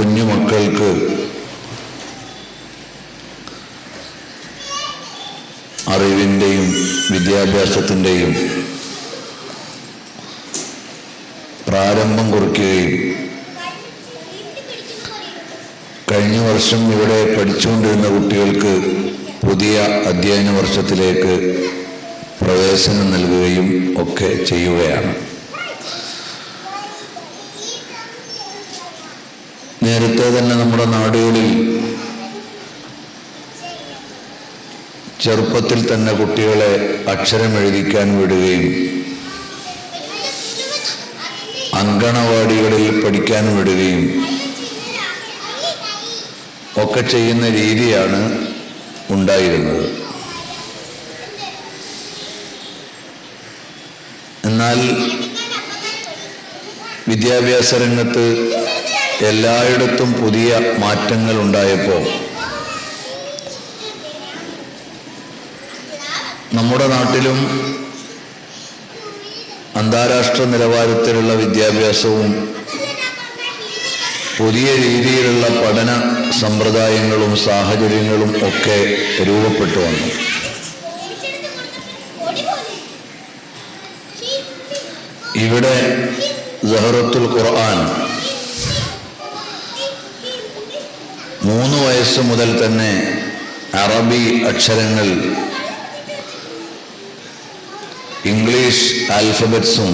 കുഞ്ഞുമക്കൾക്ക് അറിവിന്റെയും വിദ്യാഭ്യാസത്തിന്റെയും പ്രാരംഭം കുറിക്കുകയും കഴിഞ്ഞ വർഷം ഇവിടെ പഠിച്ചുകൊണ്ടിരുന്ന കുട്ടികൾക്ക് പുതിയ അധ്യയന വർഷത്തിലേക്ക് പ്രവേശനം നൽകുകയും ഒക്കെ ചെയ്യുകയാണ്. നേരത്തെ തന്നെ നമ്മുടെ നാടുകളിൽ ചെറുപ്പത്തിൽ തന്നെ കുട്ടികളെ അക്ഷരം എഴുതിക്കാൻ വിടുകയും അങ്കണവാടികളിൽ പഠിക്കാൻ വിടുകയും ഒക്കെ ചെയ്യുന്ന രീതിയാണ് ഉണ്ടായിരുന്നത്. എന്നാൽ വിദ്യാഭ്യാസ രംഗത്ത് എല്ലായിടത്തും പുതിയ മാറ്റങ്ങൾ ഉണ്ടായപ്പോൾ നമ്മുടെ നാട്ടിലും അന്താരാഷ്ട്ര നിലവാരത്തിലുള്ള വിദ്യാഭ്യാസവും പുതിയ രീതിയിലുള്ള പഠന സമ്പ്രദായങ്ങളും സാഹചര്യങ്ങളും ഒക്കെ രൂപപ്പെട്ടു വന്നു. ഇവിടെ ജഹറത്തുൽ ഖുർആൻ മൂന്ന് വയസ്സ് മുതൽ തന്നെ അറബി അക്ഷരങ്ങൾ ഇംഗ്ലീഷ് ആൽഫബറ്റ്സും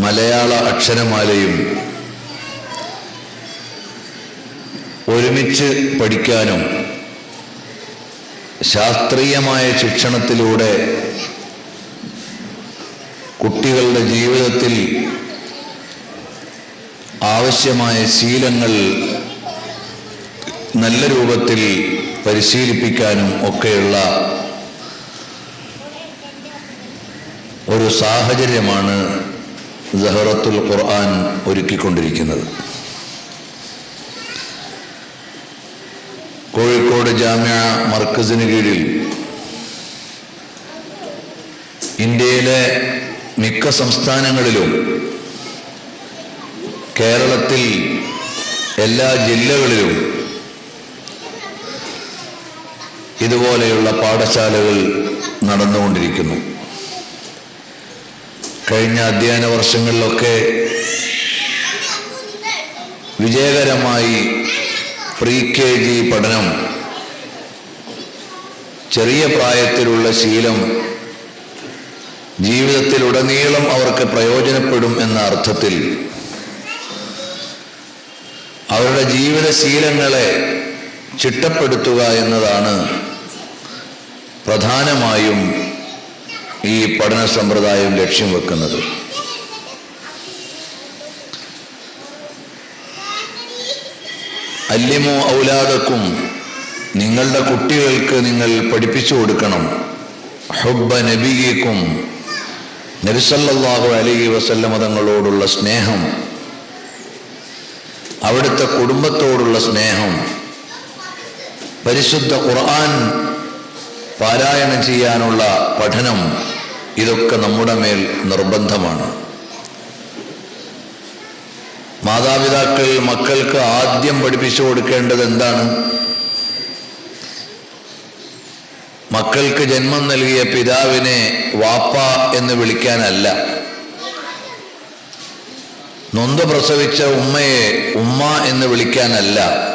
മലയാള അക്ഷരമാലയും ഒരുമിച്ച് പഠിക്കാനും ശാസ്ത്രീയമായ ശിക്ഷണത്തിലൂടെ കുട്ടികളുടെ ജീവിതത്തിൽ ആവശ്യമായ ശീലങ്ങൾ നല്ല രൂപത്തിൽ പരിശീലിപ്പിക്കാനും ഒക്കെയുള്ള ഒരു സാഹചര്യമാണ് ജഹറത്തുൽ ഖുർആൻ ഒരുക്കിക്കൊണ്ടിരിക്കുന്നത്. കോഴിക്കോട് ജാമ്യ മർക്കസിന് കീഴിൽ ഇന്ത്യയിലെ മിക്ക സംസ്ഥാനങ്ങളിലും കേരളത്തിൽ എല്ലാ ജില്ലകളിലും ഇതുപോലെയുള്ള പാഠശാലകൾ നടന്നുകൊണ്ടിരിക്കുന്നു. കഴിഞ്ഞ അധ്യയന വർഷങ്ങളിലൊക്കെ വിജയകരമായി പ്രീ കെ ജി പഠനം ചെറിയ പ്രായത്തിലുള്ള ശീലം ജീവിതത്തിലുടനീളം അവർക്ക് പ്രയോജനപ്പെടും എന്ന അർത്ഥത്തിൽ അവരുടെ ജീവിതശീലങ്ങളെ ചിട്ടപ്പെടുത്തുക എന്നതാണ് പ്രധാനമായും ഈ പഠന സമ്പ്രദായം ലക്ഷ്യം വെക്കുന്നത്. അല്യമോ ഔലാദക്കും നിങ്ങളുടെ കുട്ടികൾക്ക് നിങ്ങൾ പഠിപ്പിച്ചു കൊടുക്കണം. ഹുബ നബിയേക്കും നബിസല്ലാഹു അലൈഹി വസല്ലമ തങ്ങളോടുള്ള സ്നേഹം അവിടുത്തെ കുടുംബത്തോടുള്ള സ്നേഹം പരിശുദ്ധ ഖുർആൻ പാരായണം ചെയ്യാനുള്ള പഠനം ഇതൊക്കെ നമ്മുടെ മേൽ നിർബന്ധമാണ്. മാതാപിതാക്കൾ മക്കൾക്ക് ആദ്യം പഠിപ്പിച്ചു കൊടുക്കേണ്ടത് എന്താണ്? മക്കൾക്ക് ജന്മം നൽകിയ പിതാവിനെ വാപ്പ എന്ന് വിളിക്കാനല്ല. നൊന്ത് പ്രസവിച്ച ഉമ്മയെ ഉമ്മ എന്ന് വിളിക്കാനല്ല.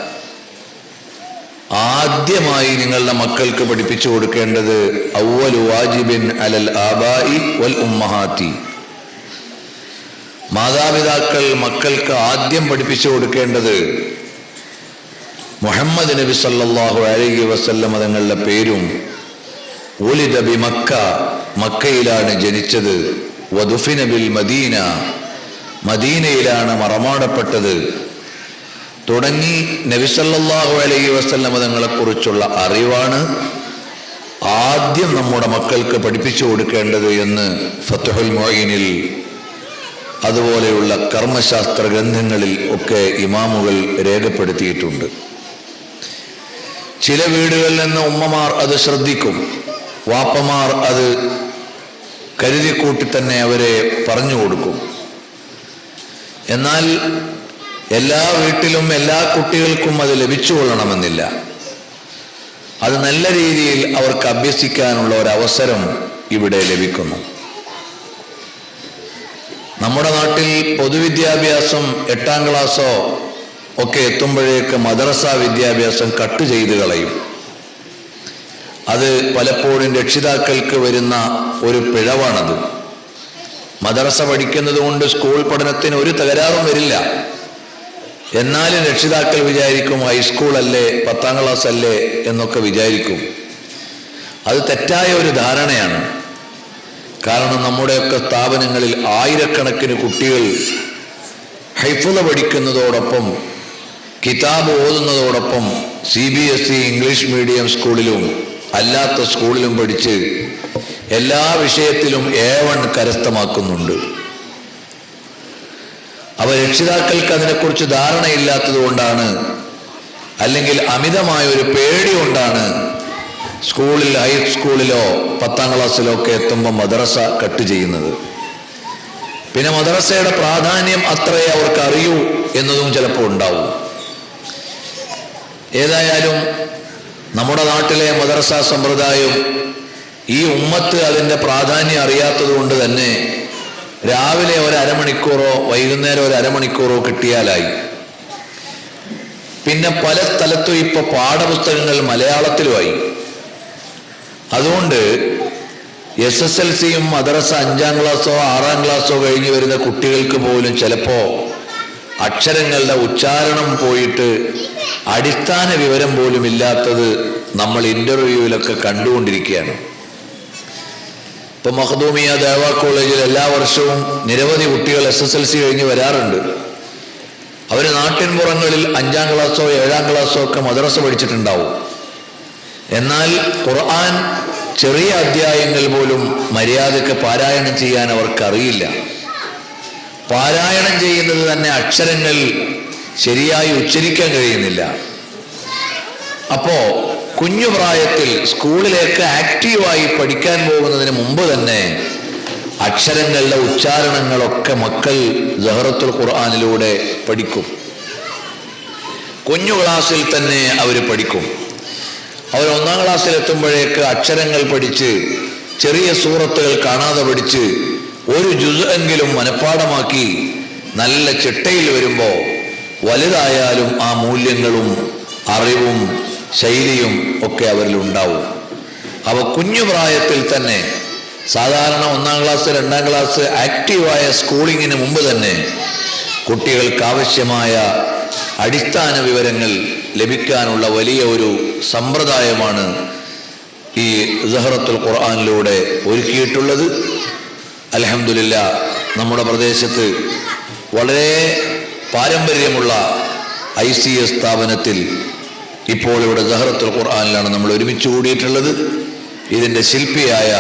ആദ്യമായി നിങ്ങളുടെ മക്കൾക്ക് പഠിപ്പിച്ചു കൊടുക്കേണ്ടത് വാജിബിൻ അലൽ ആബായി വൽ ഉമ്മഹാത്തി. മാതാപിതാക്കൾ മക്കൾക്ക് ആദ്യം പഠിപ്പിച്ചു കൊടുക്കേണ്ടത് മുഹമ്മദ് നബി സല്ലാഹു അലഹി വസല്ലം തങ്ങളുടെ പേരും ഉലിദ ബി മക്ക മക്കയിലാണ് ജനിച്ചത്. വധുഫിനബിൽ മദീന മദീനയിലാണ് മറമാടപ്പെട്ടത്. തുടങ്ങി നബിസല്ലാഹു അലൈഹി വസല്ലം തങ്ങളെക്കുറിച്ചുള്ള അറിവാണ് ആദ്യം നമ്മുടെ മക്കൾക്ക് പഠിപ്പിച്ചു കൊടുക്കേണ്ടത് എന്ന് ഫത്തുഹുൽ മൊയ്നിൽ അതുപോലെയുള്ള കർമ്മശാസ്ത്ര ഗ്രന്ഥങ്ങളിൽ ഒക്കെ ഇമാമുകൾ രേഖപ്പെടുത്തിയിട്ടുണ്ട്. ചില വീടുകളിൽ നിന്ന് ഉമ്മമാർ അത് ശ്രദ്ധിക്കും വാപ്പമാർ അത് കരുതിക്കൂട്ടി തന്നെ അവരെ പറഞ്ഞു കൊടുക്കും. എന്നാൽ എല്ലാ വീട്ടിലും എല്ലാ കുട്ടികൾക്കും അത് ലഭിച്ചുകൊള്ളണമെന്നില്ല. അത് നല്ല രീതിയിൽ അവർക്ക് അഭ്യസിക്കാനുള്ള ഒരു അവസരം ഇവിടെ ലഭിക്കുന്നു. നമ്മുടെ നാട്ടിൽ പൊതുവിദ്യാഭ്യാസം എട്ടാം ക്ലാസ്സോ ഒക്കെ എത്തുമ്പോഴേക്ക് മദ്രസ വിദ്യാഭ്യാസം കട്ട് ചെയ്ത് കളയും. അത് പലപ്പോഴും രക്ഷിതാക്കൾക്ക് വരുന്ന ഒരു പിഴവാണത്. മദ്രസ പഠിക്കുന്നത് കൊണ്ട് സ്കൂൾ പഠനത്തിന് ഒരു തകരാറും വരില്ല. എന്നാലും രക്ഷിതാക്കൾ വിചാരിക്കും ഹൈസ്കൂൾ അല്ലേ പത്താം ക്ലാസ് അല്ലേ എന്നൊക്കെ വിചാരിക്കും. അത് തെറ്റായ ഒരു ധാരണയാണ്. കാരണം നമ്മുടെയൊക്കെ സ്ഥാപനങ്ങളിൽ ആയിരക്കണക്കിന് കുട്ടികൾ ഹൈഫുള പഠിക്കുന്നതോടൊപ്പം കിതാബ് ഓതുന്നതോടൊപ്പം C B S E English medium സ്കൂളിലും അല്ലാത്ത സ്കൂളിലും പഠിച്ച് എല്ലാ വിഷയത്തിലും ഏവൺ കരസ്ഥമാക്കുന്നുണ്ട്. അവ രക്ഷിതാക്കൾക്ക് അതിനെക്കുറിച്ച് ധാരണയില്ലാത്തത് കൊണ്ടാണ്. അല്ലെങ്കിൽ അമിതമായ ഒരു പേടി കൊണ്ടാണ്. സ്കൂളിൽ ഹൈസ്കൂളിലോ പത്താം ക്ലാസ്സിലോ ഒക്കെ എത്തുമ്പോൾ മദ്രസ കട്ട് ചെയ്യുന്നത്. പിന്നെ മദ്രസയുടെ പ്രാധാന്യം അത്രേ അവർക്ക് അറിയൂ എന്നതും ചിലപ്പോൾ ഉണ്ടാവും. ഏതായാലും നമ്മുടെ നാട്ടിലെ മദ്രസ സമ്പ്രദായം ഈ ഉമ്മത്ത് അതിന്റെ പ്രാധാന്യം അറിയാത്തത് കൊണ്ട് തന്നെ രാവിലെ ഒരു അരമണിക്കൂറോ വൈകുന്നേരം ഒരു അരമണിക്കൂറോ കിട്ടിയാലായി. പിന്നെ പല സ്ഥലത്തും ഇപ്പൊ പാഠപുസ്തകങ്ങൾ മലയാളത്തിലുമായി. അതുകൊണ്ട് എസ് എസ് എൽ സിയും മദ്രസ അഞ്ചാം ക്ലാസ്സോ ആറാം ക്ലാസ്സോ കഴിഞ്ഞു വരുന്ന കുട്ടികൾക്ക് പോലും ചിലപ്പോ അക്ഷരങ്ങളുടെ ഉച്ചാരണം പോയിട്ട് അടിസ്ഥാന വിവരം പോലും ഇല്ലാത്തത് നമ്മൾ ഇന്റർവ്യൂവിലൊക്കെ കണ്ടുകൊണ്ടിരിക്കുകയാണ്. ഇപ്പൊ മഹദൂമിയ ദേവ കോളേജിൽ എല്ലാ വർഷവും നിരവധി കുട്ടികൾ എസ് എസ് എൽ സി കഴിഞ്ഞ് വരാറുണ്ട്. അവർ നാട്ടിൻപുറങ്ങളിൽ അഞ്ചാം ക്ലാസ്സോ ഏഴാം ക്ലാസ്സോ ഒക്കെ മദ്രസ പഠിച്ചിട്ടുണ്ടാവും. എന്നാൽ ഖുർആൻ ചെറിയ അധ്യായങ്ങൾ പോലും മര്യാദയ്ക്ക് പാരായണം ചെയ്യാൻ അവർക്കറിയില്ല പാരായണം ചെയ്യുന്നത് തന്നെ അക്ഷരങ്ങൾ ശരിയായി ഉച്ചരിക്കാൻ കഴിയുന്നില്ല. അപ്പോ കുഞ്ഞു പ്രായത്തിൽ സ്കൂളിലേക്ക് ആക്റ്റീവായി പഠിക്കാൻ പോകുന്നതിന് മുമ്പ് തന്നെ അക്ഷരങ്ങളുടെ ഉച്ചാരണങ്ങളൊക്കെ മക്കൾ ജഹറത്തുൽ ഖുർആാനിലൂടെ പഠിക്കും. കുഞ്ഞു ക്ലാസ്സിൽ തന്നെ അവർ പഠിക്കും. അവർ ഒന്നാം ക്ലാസ്സിൽ എത്തുമ്പോഴേക്ക് അക്ഷരങ്ങൾ പഠിച്ച് ചെറിയ സൂറത്തുകൾ കാണാതെ പഠിച്ച് ഒരു ജുസ് എങ്കിലും മനഃപ്പാടമാക്കി നല്ല ചിട്ടയിൽ വരുമ്പോൾ വലുതായാലും ആ മൂല്യങ്ങളും അറിവും ശൈലിയും ഒക്കെ അവരിൽ ഉണ്ടാവും. അവ കുഞ്ഞു പ്രായത്തിൽ തന്നെ സാധാരണ ഒന്നാം ക്ലാസ് രണ്ടാം ക്ലാസ് ആക്റ്റീവായ സ്കൂളിങ്ങിന് മുമ്പ് തന്നെ കുട്ടികൾക്ക് ആവശ്യമായ അടിസ്ഥാന വിവരങ്ങൾ ലഭിക്കാനുള്ള വലിയ ഒരു സമ്പ്രദായമാണ് ഈ ജഹറത്തുൽ ഖുർആാനിലൂടെ ഒരുക്കിയിട്ടുള്ളത്. അലഹമില്ല നമ്മുടെ പ്രദേശത്ത് വളരെ പാരമ്പര്യമുള്ള ഐ സ്ഥാപനത്തിൽ ഇപ്പോൾ ഇവിടെ ഗഹറത്തുൽ ഖുർആാനിലാണ് നമ്മൾ ഒരുമിച്ച് കൂടിയിട്ടുള്ളത്. ഇതിന്റെ ശില്പിയായ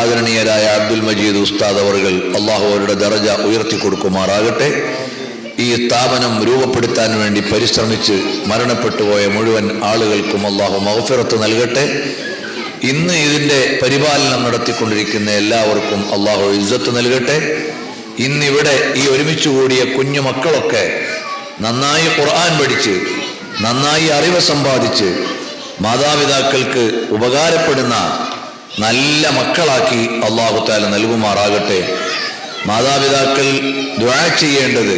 ആദരണീയരായ അബ്ദുൽ മജീദ് ഉസ്താദ് അവർകൾ അള്ളാഹു അവരുടെ ദറജ ഉയർത്തി കൊടുക്കുമാറാകട്ടെ. ഈ സ്ഥാപനം രൂപപ്പെടുത്താൻ വേണ്ടി പരിശ്രമിച്ച് മരണപ്പെട്ടുപോയ മുഴുവൻ ആളുകൾക്കും അള്ളാഹു മൗഫിറത്ത് നൽകട്ടെ. ഇന്ന് ഇതിന്റെ പരിപാലനം നടത്തിക്കൊണ്ടിരിക്കുന്ന എല്ലാവർക്കും അള്ളാഹു ഇജ്ജത്ത് നൽകട്ടെ. ഇന്നിവിടെ ഈ ഒരുമിച്ച് കൂടിയ കുഞ്ഞു മക്കളൊക്കെ നന്നായി ഖുർആൻ പഠിച്ച് നന്നായി അറിവ് സമ്പാദിച്ച് മാതാപിതാക്കൾക്ക് ഉപകാരപ്പെടുന്ന നല്ല മക്കളാക്കി അള്ളാഹു താല നൽകുമാറാകട്ടെ മാതാപിതാക്കൾ ദ്വാ ചെയ്യേണ്ടത്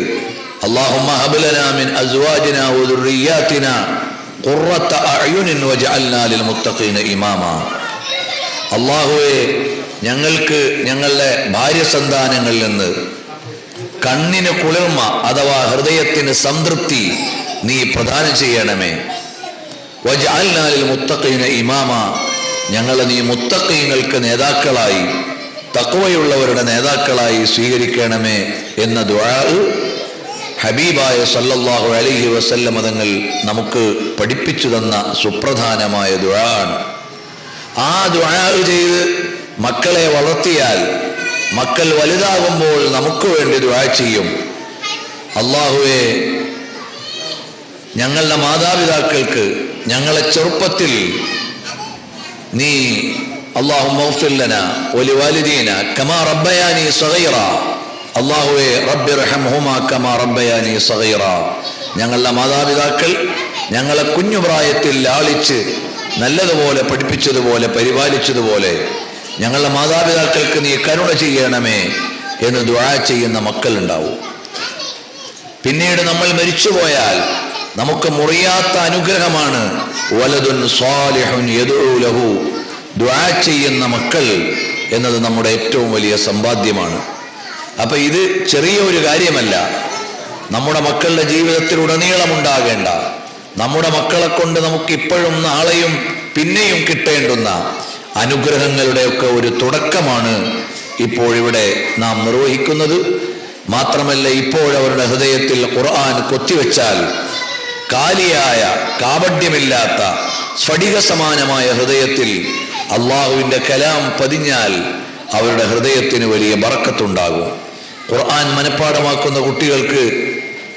اللهم هب لنا من ازواجنا وذرياتنا قرة اعين واجعلنا للمتقين اماما അള്ളാഹുവെ ഞങ്ങൾക്ക് ഞങ്ങളുടെ ഭാര്യ സന്താനങ്ങളിൽ നിന്ന് കണ്ണിന് കുളിർമ അഥവാ ഹൃദയത്തിന് സംതൃപ്തി നീ പ്രദാനം ചെയ്യണമേ. വജാലിൽ മുത്തക്കയിന് ഇമാമ. ഞങ്ങളെ നീ മുത്തക്കയങ്ങൾക്ക് നേതാക്കളായി തക്കവയുള്ളവരുടെ നേതാക്കളായി സ്വീകരിക്കണമേ എന്ന ദ്വാറ് ഹബീബായ സല്ലല്ലാഹു അലൈഹി വസല്ല മതങ്ങൾ നമുക്ക് പഠിപ്പിച്ചു തന്ന സുപ്രധാനമായ ദുഴാണ് ആ ദുആ ചെയ്ത് മക്കളെ വളർത്തിയാൽ മക്കൾ വലുതാകുമ്പോൾ നമുക്ക് വേണ്ടി ദുആ ചെയ്യും. അള്ളാഹുവെ ഞങ്ങളുടെ മാതാപിതാക്കൾക്ക് ഞങ്ങളെ ചെറുപ്പത്തിൽ നീ അള്ളാഹു മൗഫില്ലന ഒലി വാലിദീന കമാ റബ്ബയാനി സഗൈറ. അള്ളാഹുവെ കമാ റബ്ബയാനി സഹൈറ ഞങ്ങളുടെ മാതാപിതാക്കൾ ഞങ്ങളെ കുഞ്ഞുപ്രായത്തിൽ ലാളിച്ച് നല്ലതുപോലെ പഠിപ്പിച്ചതുപോലെ പരിപാലിച്ചതുപോലെ ഞങ്ങളുടെ മാതാപിതാക്കൾക്ക് നീ കരുണ ചെയ്യണമേ എന്ന് ദുആ ചെയ്യുന്ന മക്കളുണ്ടാവും. പിന്നീട് നമ്മൾ മരിച്ചുപോയാൽ നമുക്ക് മുറിയാത്ത അനുഗ്രഹമാണ്. വലതുൻ സ്വാലിഹുൻ ചെയ്യുന്ന മക്കൾ എന്നത് നമ്മുടെ ഏറ്റവും വലിയ സമ്പാദ്യമാണ്. അപ്പൊ ഇത് ചെറിയ ഒരു കാര്യമല്ല. നമ്മുടെ മക്കളുടെ ജീവിതത്തിൽ ഉടനീളം ഉണ്ടാകേണ്ട. നമ്മുടെ മക്കളെ കൊണ്ട് നമുക്ക് ഇപ്പോഴും നാളെയും പിന്നെയും കിട്ടേണ്ടുന്ന അനുഗ്രഹങ്ങളുടെയൊക്കെ ഒരു തുടക്കമാണ് ഇപ്പോഴിവിടെ നാം നിർവഹിക്കുന്നത്. മാത്രമല്ല ഇപ്പോഴവരുടെ ഹൃദയത്തിൽ ഖുർആൻ കൊത്തിവെച്ചാൽ കാലിയായ കാപഡ്യമില്ലാത്ത സ്ഫടിക സമാനമായ ഹൃദയത്തിൽ അള്ളാഹുവിന്റെ കലാം പതിഞ്ഞാൽ അവരുടെ ഹൃദയത്തിന് വലിയ ബറക്കത്തുണ്ടാകും. ഖുർആൻ മനഃപ്പാടമാക്കുന്ന കുട്ടികൾക്ക്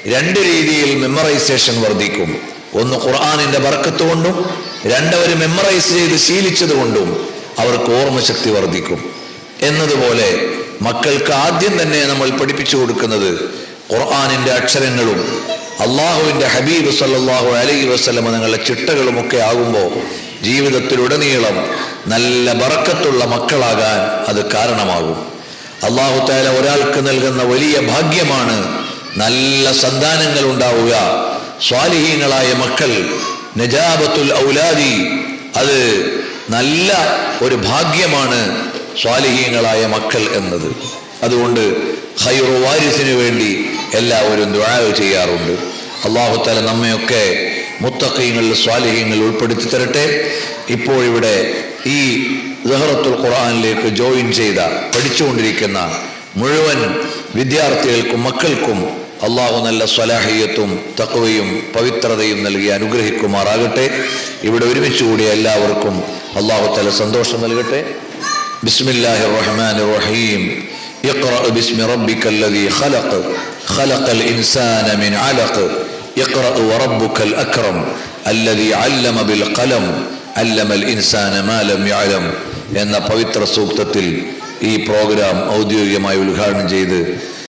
രണ്ട് രീതിയിൽ മെമ്മറൈസേഷൻ വർദ്ധിക്കും. ഒന്ന് ഖുർആാനിന്റെ ബറക്കത്ത് കൊണ്ടും രണ്ടവർ മെമ്മറൈസ് ചെയ്ത് ശീലിച്ചത് കൊണ്ടും അവർക്ക് ഓർമ്മശക്തി വർദ്ധിക്കും. എന്നതുപോലെ മക്കൾക്ക് ആദ്യം തന്നെ നമ്മൾ പഠിപ്പിച്ചു കൊടുക്കുന്നത് ഖുർആാനിന്റെ അക്ഷരങ്ങളും അള്ളാഹുവിന്റെ ഹബീബ് സല്ലാഹു അലൈഹി വസ്ലമ നിങ്ങളുടെ ചിട്ടകളുമൊക്കെ ആകുമ്പോൾ ജീവിതത്തിലുടനീളം നല്ല ബറക്കത്തുള്ള മക്കളാകാൻ അത് കാരണമാകും. അള്ളാഹു താല ഒരാൾക്ക് നൽകുന്ന വലിയ ഭാഗ്യമാണ് നല്ല സന്താനങ്ങൾ ഉണ്ടാവുക. സ്വാലിഹീങ്ങളായ മക്കൾ നജാബത്തുൽ ഔലാദി അത് നല്ല ഒരു ഭാഗ്യമാണ് സ്വാലിഹീങ്ങളായ മക്കൾ എന്നത്. അതുകൊണ്ട് ഹൈറു വാരിസിന് വേണ്ടി എല്ലാവരും ദുആ ചെയ്യാറുണ്ട്. അള്ളാഹു താല നമ്മയൊക്കെ മുത്തക്കയങ്ങളിൽ സ്വാലിഹ്യങ്ങളിൽ ഉൾപ്പെടുത്തി തരട്ടെ. ഇപ്പോഴിവിടെ ഈ ജഹറത്തുൽ ഖുർആനിലേക്ക് ജോയിൻ ചെയ്ത പഠിച്ചുകൊണ്ടിരിക്കുന്ന മുഴുവൻ വിദ്യാർത്ഥികൾക്കും മക്കൾക്കും അള്ളാഹു നല്ല സ്വലാഹിയത്തും തക്കവയും പവിത്രതയും നൽകി അനുഗ്രഹിക്കുമാറാകട്ടെ. ഇവിടെ ഒരുമിച്ച് കൂടിയ എല്ലാവർക്കും അള്ളാഹു തല സന്തോഷം നൽകട്ടെ. ബിസ്മില്ലാഹി റഹ്മാൻ റഹീം. اقرأ باسم ربك الذي خلق خلق الإنسان من علق اقرأ وربك الأكرم الذي علم بالقلم علم الإنسان ما لم يعلم എന്ന പവിത്ര സൂക്തത്തിൽ ഈ പ്രോഗ്രാം ഔദ്യോഗികമായി ഉദ്ഘാടനം ചെയ്ത്